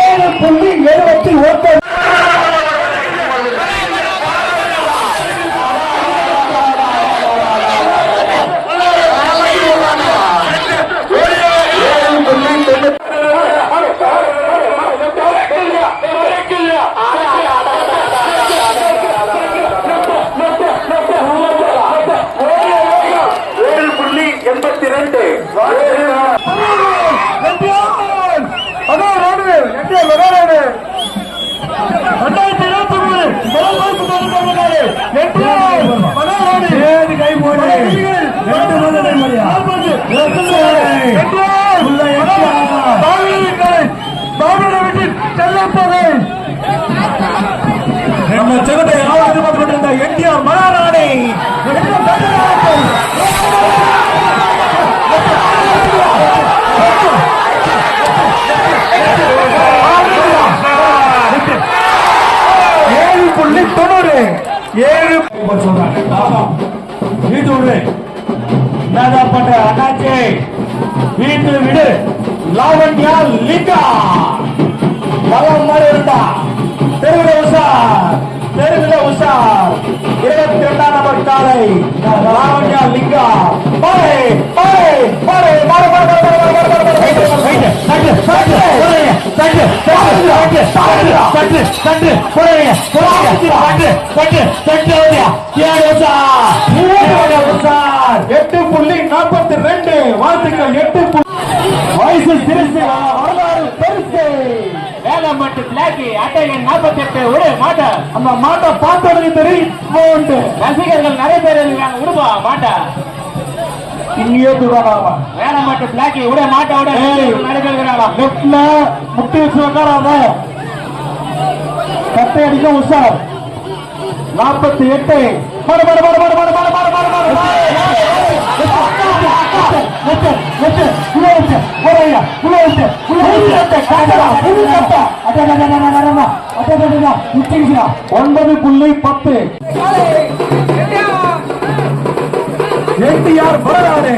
ஏழு புள்ளி எழுபத்தி ஏழு சொல்றாங்க வீட்டு விடு என்னதான் பண்ற அண்ணாச்சி வீட்டு விடு லாவண்யா லிங்கா வளம் மாதிரி இருந்தா தெருவில உஷார் தெருவில உஷார் இருபத்தி ரெண்டாம் நம்பர் காலை லாவண்யா லிங்கா பாரு பாரு பாரு பாரு பாரு பாரு பாரு பாரு பாரு எட்டு புள்ளி நாற்பத்தி ரெண்டு. வாழ்த்துக்கள் எட்டு வயசு சிறுசு வரலாறு பெருசு. வேதம் மட்டும் பிளாக்கி நாற்பத்தி எட்டு ஒரு மாட்டை. அந்த மாட்டை பார்த்தவனுக்கு தெரியும் ரசிகர்கள் நிறைய பேர் விடுவா மாட்டை. இங்கேயே துடாமா வேலை மாட்டு பிளாக்கி விட மாட்டை விட நிறைய பேர் இருக்கிறாங்க முட்டி வச்சு எட்டை அடிக்க உஷார் நாற்பத்தி எட்டை ஒன்பது புள்ளி பத்து. என்டிஆர் வரலாறு.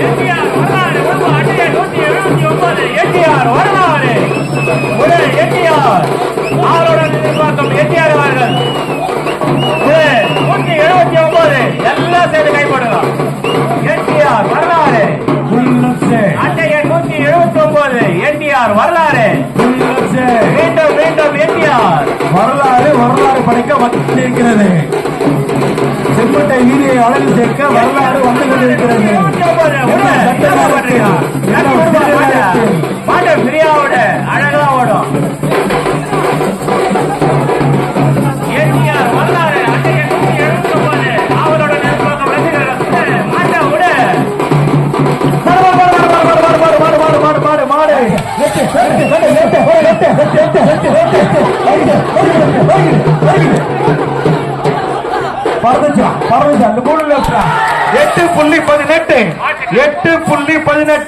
என்டிஆர் வரலாறு என்டிஆர் வரலாறு. வரலாறு. மீண்டும் மீண்டும் என்டிஆர் வரலாறு வரலாறு படைக்க வந்திருக்கிறது. செம்மட்டை வீதியை அழகு சேர்க்க வரலாறு வந்து கொண்டிருக்கிறது.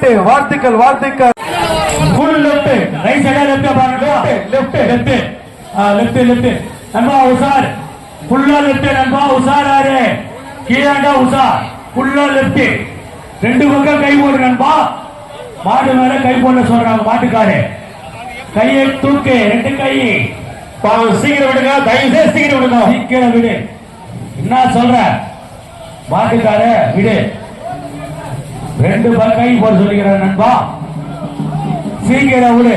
Left vertical vertical full left right side left ಬಾರಲು left left left left ನಮ್ಮ ಉಸಾರ್ ಫುಲ್ ಲೆಫ್ಟ್ ನಮ್ಮ ಉಸಾರ್ உஷா ஃபுல்லா லெப்ட் ரெண்டு பக்கம் கை போடு நண்பா. மேல கை போட சொல்றாங்க மாட்டுக்காரு. கையை தூக்கு ரெண்டு கை. சீக்கிரம் விடுங்க. தயவு சீக்கிரம் விடுங்க. விடு. என்ன சொல்ற? மாட்டுக்காரே விடு. ரெண்டு கை போட சொல்லுகிறேன் நண்பா. சீக்கிரம் விடு.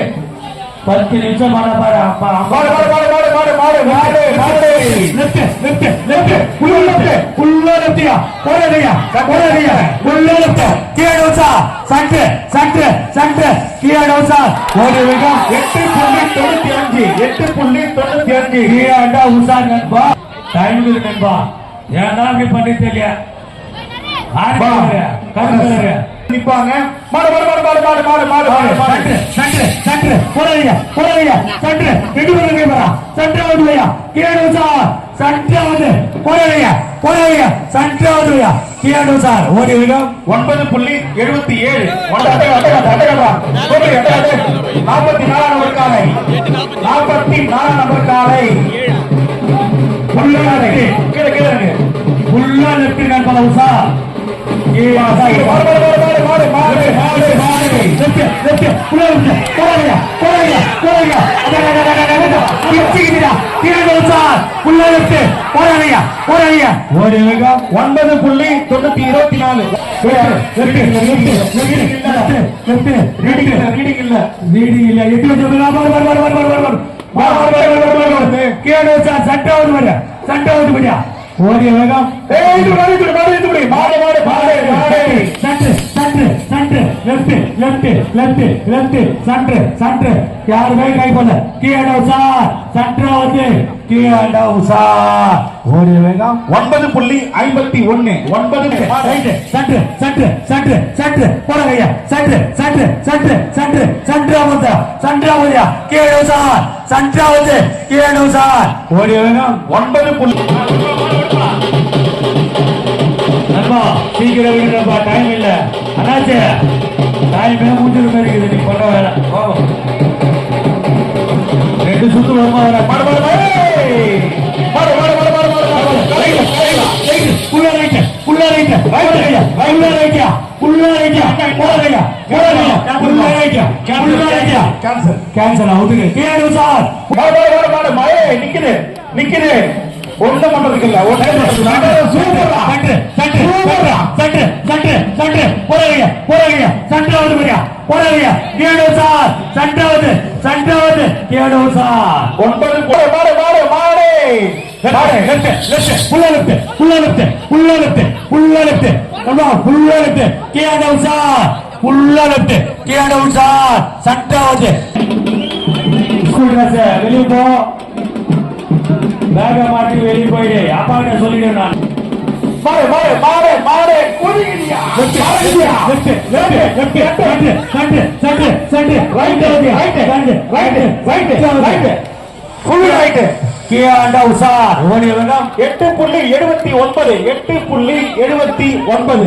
பத்து நிமிஷம் மாட பாரு அப்பா மாடு மாடு மாடு மாடு மாடு மாடு மாடு லெஃப்ட் லெஃப்ட் லெஃப்ட் உள்ள லெஃப்ட் உள்ள லெஃப்ட்யா போறடியா போறடியா உள்ள லெஃப்ட் கீழோசா சட்டு சட்டு சட்டு கீழோசா ஓடி விட்டா 8.95 8.95 கீழடா உசா நண்பா. டைம் இருக்கு நண்பா. ஏன்னா அப்படி பண்ணிட்டீங்க ஆறு நிப்பாங்க. மாடு மாடு மாடு மாடு மாடு மாடு மாடு மாடு. சற்று சற்று போறீங்க போறீங்க சற்று. ரெண்டு பேரும் சற்று வந்து கேடு சார். சற்று வந்து போறீங்க போறீங்க சற்று வந்து கேடு சார். ஓடி விடும். ஒன்பது புள்ளி எழுபத்தி ஏழு. நாற்பத்தி நாலாம் நம்பர் காலை. நாற்பத்தி நாலாம் நம்பர் காலை. ஃபுல்லா இருக்கு கீழே கீழே ஒன்பது புள்ளி தொண்ணூத்தி இருபத்தி நாலு ரீடிங் இல்ல ரீடிங் இல்ல எட்டு வச்சு சட்டம் சட்டம் ஓடி வேகம் ஏய் மாடு மாடு மாடு மாடு மாடு சற்று சற்று சற்று. லெஃப்ட் லெஃப்ட் லெஃப்ட் லெஃப்ட் சற்று சற்று. யாருமே கை போல கீழவுசா சற்று வந்து கீழவுசா ஓடி வேகம் ஒன்பது புள்ளி ஐம்பத்தி ஒன்னு ஒன்பது சற்று சற்று சற்று சற்று. போல கையா. சற்று சற்று சற்று சற்று. சன்றாவது சன்றாவதியா கீழவுசா சன்றாவது கீழவுசா ஓடி வேகம் ஒன்பது புள்ளி பண்ணணும் சீக்கிரம் இருக்கிறப்பா டைம் இல்லை அண்ணாச்சே டைமே முடிஞ்சிரு மாதிரி இருக்குது நீ பண்ண வேலை போகும் ரெண்டு சுத்து வருமா வேற பாடு பாடு பாடு பாடு பாடு பாடு பாடு கேன்சல் அவுட்டு நிக்குது நிக்குது நிக்குது ஒண்ணு பண்றதுக்கு இல்ல ஒண்ணு சூப்பரா சட்டு சட்டு சூப்பரா சட்டு சட்டு சட்டு போறலையா போறலையா சட்டாவது வரியா போறலையா கேடு சார் சட்டாவது சட்டாவது கேடு சார். ஒன்பது மாடு மாடு மாடு மாடு. லெஃப்ட் லெஃப்ட் புள்ள லெஃப்ட் புள்ள லெஃப்ட் புள்ள லெஃப்ட் புள்ள லெஃப்ட் அம்மா புள்ள லெஃப்ட் கேடு சார் புள்ள லெஃப்ட் கேடு சார் சட்டாவது ஸ்கூல் ட்ரெஸ் வெளிய போ. பேக மாட்டி வெளிய போயிடு. அப்பா கிட்ட சொல்லிடு நான். மாடு மாடு மாடு மாடு குடிக்கிறியா லெஃப்ட் லெஃப்ட் லெஃப்ட் சட்டு சட்டு சட்டு சட்டு right right right right right full right கேண்டா உசார் ஓடி வேண்டாம் எட்டு புள்ளி எழுபத்தி ஒன்பது எட்டு புள்ளி எழுபத்தி ஒன்பது.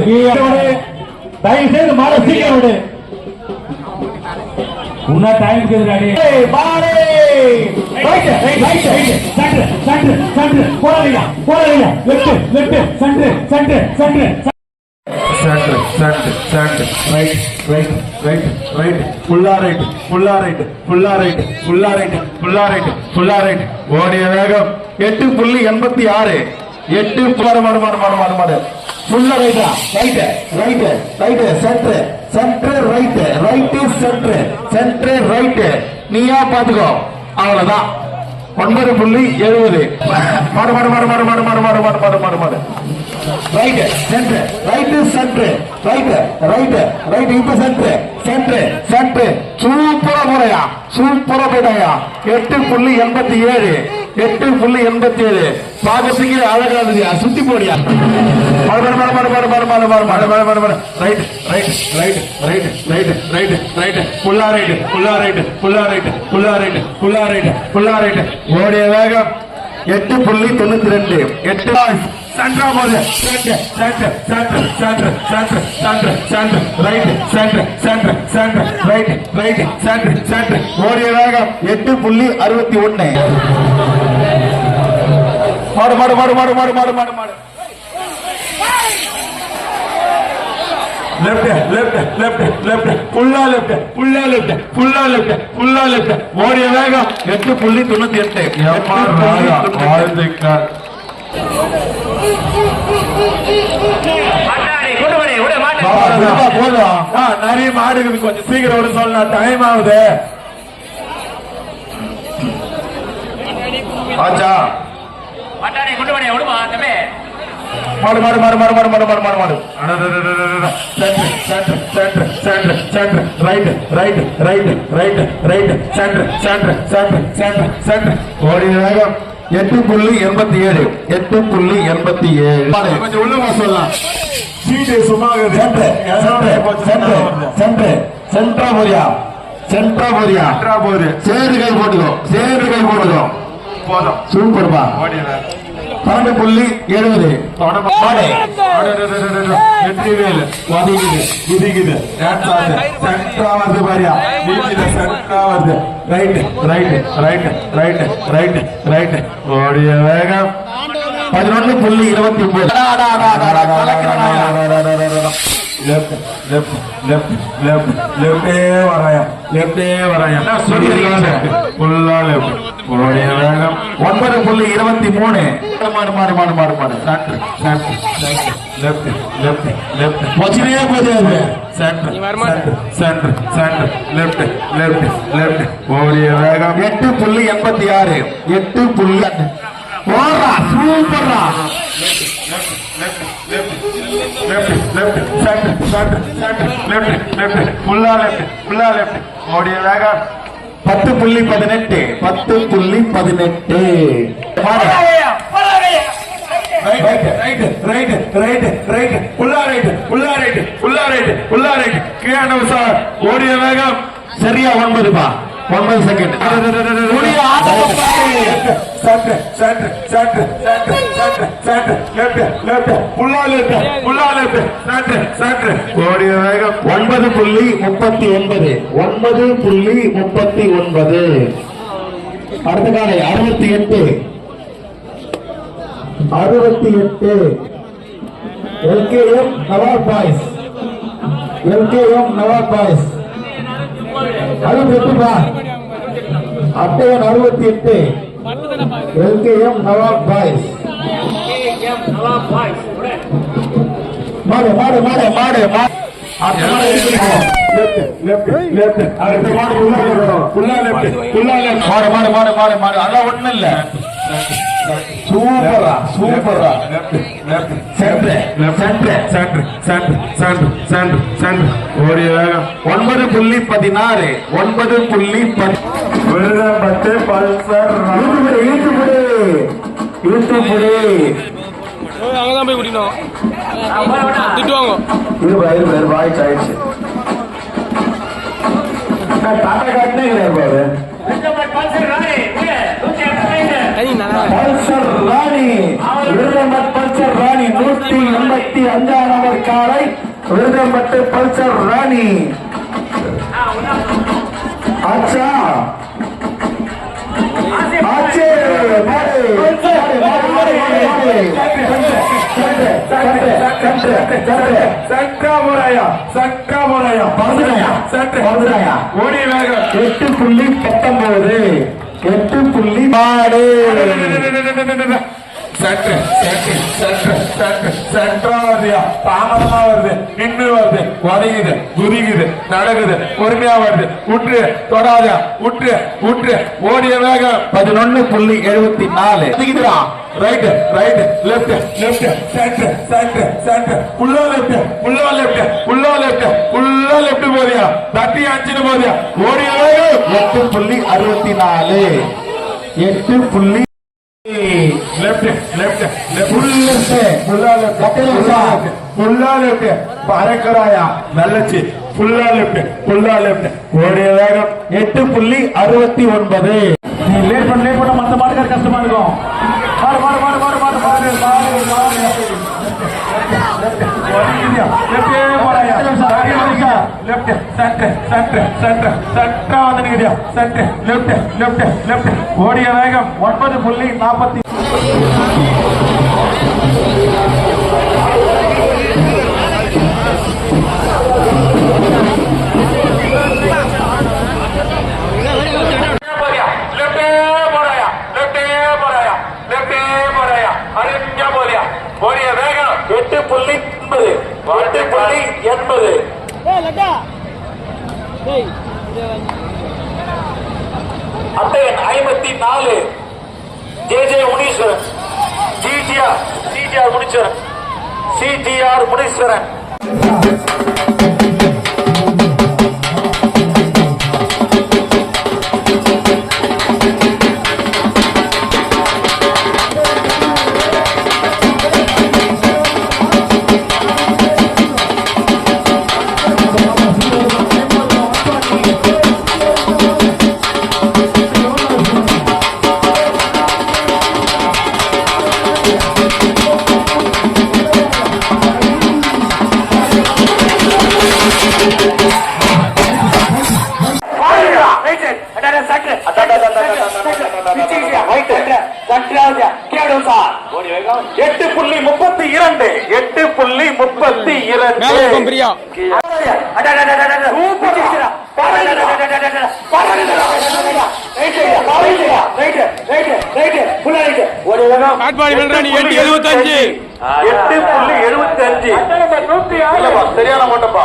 தயவு செய்து மாலை சீக்கிரம் விடு. உன்னா டைம் மாடு right right right centre centre centre போறாதீங்க போறாதீங்க left left centre right right right right ஃபுல்லா ரைட் ஃபுல்லா ரைட் ஃபுல்லா ரைட் ஃபுல்லா ரைட் ஃபுல்லா ரைட் ஃபுல்லா ரைட் ஓடிய வேகம் எட்டு புள்ளி எண்பத்தி ஆறு. எட்டு மாறு மாறு மாறு மாறு மாறு மாறு ஃபுல்லா ரைட்டா right right right centre centre right right centre centre right நீயா பாத்துக்கோ. அவ்வளவுதான். ஒன்பது புள்ளி எழுபது. மாடு மாடு மாடு மாடு மாடு மாடு மாடு மாடு மாடு மாடு மாடு right centre right centre right right right இப்ப சென்ட்ரு சென்ட்ரு சென்டர் சூப்பரா போறையா? சூப்பரா போயிட்டாயா? எட்டு புள்ளி எண்பத்தி ஏழு. எட்டு புள்ளி எண்பத்தி ஏழு பாகத்துக்கு அழகாது சுத்தி போடியா right right right right right right right புல்லா ரைட் புல்லா ரைட் புல்லா ரைட் புல்லா ரைட் புல்லா ரைட் புல்லா ரைட் ஓடிய வேகம் எட்டு புள்ளி தொண்ணூத்தி ரெண்டு எட்டு சென்டரா போகுது centre centre centre centre centre centre centre right centre centre centre right right centre centre ஓடிய வேகம் எட்டு புள்ளி அறுபத்தி ஒன்னு மாடு மாடு மாடு மாடு மாடு மாடு மாடு மாடு. லெஃப்ட் லெஃப்ட் லெஃப்ட் லெஃப்ட் ஃபுல்லா லெஃப்ட் ஃபுல்லா லெஃப்ட் ஃபுல்லா லெஃப்ட் ஃபுல்லா லெஃப்ட் ஓடிய வேகம் எட்டு புள்ளி தொண்ணூத்தி எட்டு. போதும். நிறைய மாடு இருக்குது. கொஞ்சம் சீக்கிரம் சொல்லலாம் டைம் ஆகுது. ஆச்சா. பட்டாணி குண்டு மணி விடுமா தம்பி மாடு மாடு மாடு மாடு. மாடு மாடு மாடு மாடு மாடு centre centre centre centre centre right right right right right centre centre centre centre centre ஓடிய வேகம். எட்டு புள்ளி எண்பத்தி ஏழு. எட்டு புள்ளி எண்பத்தி ஏழு. கொஞ்சம் உள்ளமா சொல்லலாம். சீட்டு சும்மா சென்ட்ரு சென்ட்ரு சென்ட்ரு சென்ட்ரு போரியா சென்ட்ரா. போரியா சேரு கை போட்டுக்கோ. சேரு கை போட்டுக்கோ. போதும். சூப்பர்பா. பன்னெண்டு புள்ளி எழுபது மாடு. வெற்றிவேல் ஒதுங்குது குதிக்குது சென்ட்ரா வருது பாரியா வீதியில சென்ட்ரா வருது right right right right right right ஓடிய வேகம் பதினொன்னு புள்ளி இருபத்தி ஒன்பது லெஃப்ட் லெஃப்ட் லெஃப்ட் லெஃப்ட் லெஃப்டே வராயா லெஃப்டே வராயா ஃபுல்லா லெஃப்ட் ஓடிய வேகம் ஒன்பது புள்ளி இருபத்தி மூணு மாடு மாடு மாடு மாடு மாடு centre centre centre left left left அது centre centre centre centre left left left ஓடிய வேகம் எட்டு புள்ளி எண்பத்தி ஆறு எட்டு புள்ளி சூப்பர்ரா left left left left centre centre centre left left ஃபுல்லா லெஃப்ட் ஃபுல்லா லெஃப்ட் ஓடிய வேகம் பத்து புள்ளி பதினெட்டு பத்து புள்ளி பதினெட்டு. சரியா ஒன்பதுபா ஒன்பது செகண்ட் லெஃப்ட் சென்டர் சென்டர் ஓடிய வேகம். ஒன்பது புள்ளி முப்பத்தி ஒன்பது. ஒன்பது புள்ளி முப்பத்தி ஒன்பது. அடுத்த காலை அறுபத்தி எட்டு. அறுபத்தி எட்டு. LKM Nawab boys LKM Nawab boys அறுபத்தி எட்டுப்பா அட்டையன் அறுபத்தி எட்டு. LKM Nawab boys. மாடு மாடு மாடு மாடு மாடு. மாடு மாடு மாடு. மாடு மாடு இல்ல. சூப்பரா சூப்பரா. சென்று சென்று சென்று சென்று சென்று சென்று சென்று ஓடிய ஒன்பது புள்ளி பதினாறு ஒன்பது புள்ளி பத்து பல்சர் இழுத்துப்படு இழுத்துப்படு அங்கதான் போய் குடிக்கணும். ஆயிடுச்சு பல்சர் ராணி விருதம்பட் பல்சர் ராணி நூற்றி எண்பத்தி அஞ்சாம் நம்பர் காலை. விருதம்பட்டு பல்சர் ராணி. ஆச்சா? ஆச்சே மாடு. மாடு மாடு மாடு மாடு சங்காபுராயா சங்காபுராயா பறந்துட்டாயா? சென்டர் பறந்துட்டாயா? ஓடிய வேகம் எட்டு புள்ளி பத்தொன்பது. எட்டு புள்ளி மாடு. சென்டர் சென்டர் சென்டர் சென்டர் சென்டரா வருதுயா தாமதமா வருது. நின்று வருது. வரையுது குதிக்குது நடக்குது. பொறுமையா வருது. உற்று தொடாதயா உற்று உற்று. ஓடிய வேகம் பதினொன்னு புள்ளி எழுபத்தி நாலு. Right right left left centre centre centre ஃபுல்லா லெஃப்ட் ஃபுல்லா லெஃப்ட் ஃபுல்லா லெஃப்ட் ஃபுல்லா லெஃப்ட் போதியா தட்டி அடிச்சுட்டு போதியா ஓடிய வேகம் எட்டு புள்ளி அறுபத்தி நாலு. எட்டு புள்ளி பறக்கறாயா நல்லச்சு ஃபுல்லா லெஃப்ட் ஃபுல்லா லெஃப்ட் ஓடிய வேகம் எட்டு புள்ளி அறுபத்தி ஒன்பது லேட் பண்ண லேட் பண்ண மத்த மாட்டுக்கார கஷ்டமா இருக்கும் மாடு மாடு லெஃப்ட் சென்டர் சென்டர் சென்டர் சென்டரா வந்து நிக்கிறியா சென்டர் லெஃப்ட் லெஃப்ட் லெஃப்ட் ஓடிய வேகம் ஒன்பது புள்ளி நாற்பத்தி ஓடிய வேகம் எட்டு புள்ளி எண்பது எட்டு புள்ளி எண்பது அட்டையன் ஐம்பத்தி நாலு. J J Muneeswaran GTR CTR Muneeswaran CTR Muneeswaran Katpadi வெல்றாணி எட்டு எழுபத்தஞ்சு எட்டு புள்ளி எழுபத்தி அஞ்சு. சரியான ஓட்டப்பா.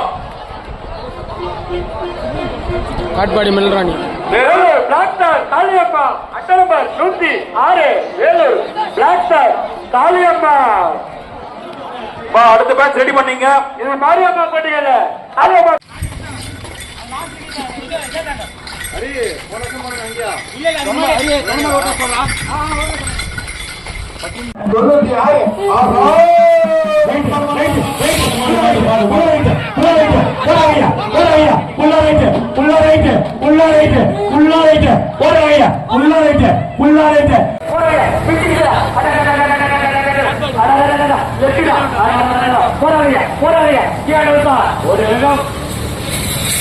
காட்பாடி மெல்ராணி வேலூர் பிளாக் ஸ்டார் காளியம்மா அட்டை நம்பர் நூத்தி ஆறு வேலூர் பிளாக் ஸ்டார் காளியம்மா பா அடுத்த பேட்ச் ரெடி பண்ணீங்க. இது மாரியம்மா பண்டிகையில. காளியம்மா ஆறு ஆஹா ரைட் ரைட் ரைட் உள்ள ரைட் உள்ள தொண்ணூத்தி ஆறு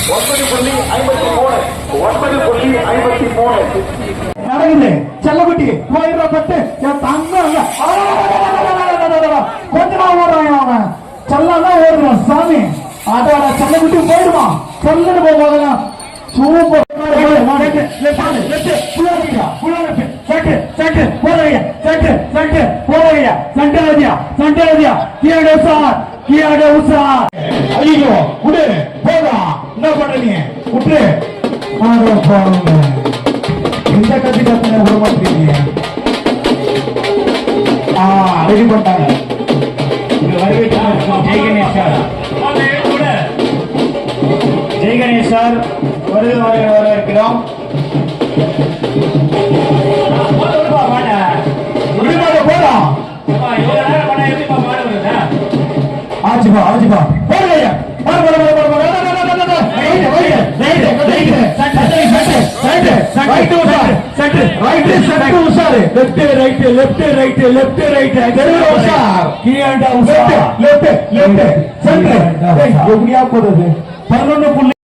ஒன்பது புள்ளி ஐம்பத்தி மூணு ஒன்பது புள்ளி ஐம்பத்தி மூணு. அடங்குது செல்லக்குட்டி போயிடுற பட்டு என் தங்கம் கொஞ்ச நாள் ஓடுறாங்க அவன் செல்லாம் தான் ஓடுறான் சாமி அதோட செல்லக்குட்டி போயிடுவான் சொல்லுன்னு போகும்போதெல்லாம் சூப்பர் ஐயோ விடு போதா என்ன பண்றீங்க விட்டு அட பாருங்க இந்த கத்தி ஆ ரெடி பண்ணிட்டாங்க இங்க ஜெய் கணேஷ் சார் ஜெய் கணேஷ் சார் வரவேற்கிறோம் போலாம் ஆச்சுப்பா ஆச்சுப்பா போடுங்க பாரு பாரு right right right right right right ಮೆಟ್ರಿ right centre ಹುಷಾರ್ left right left right left right ಜರೂರ ಹುಷಾರ್ ಕೀ ಅಂಡ ಹುಷಾರ್ ಲೆಫ್ಟ್ ಲೆಫ್ಟ್ ಲೆಫ್ಟ್ ಸೆಂಟರ್ ಹೋಗಿ ಹಾಕೋದು 11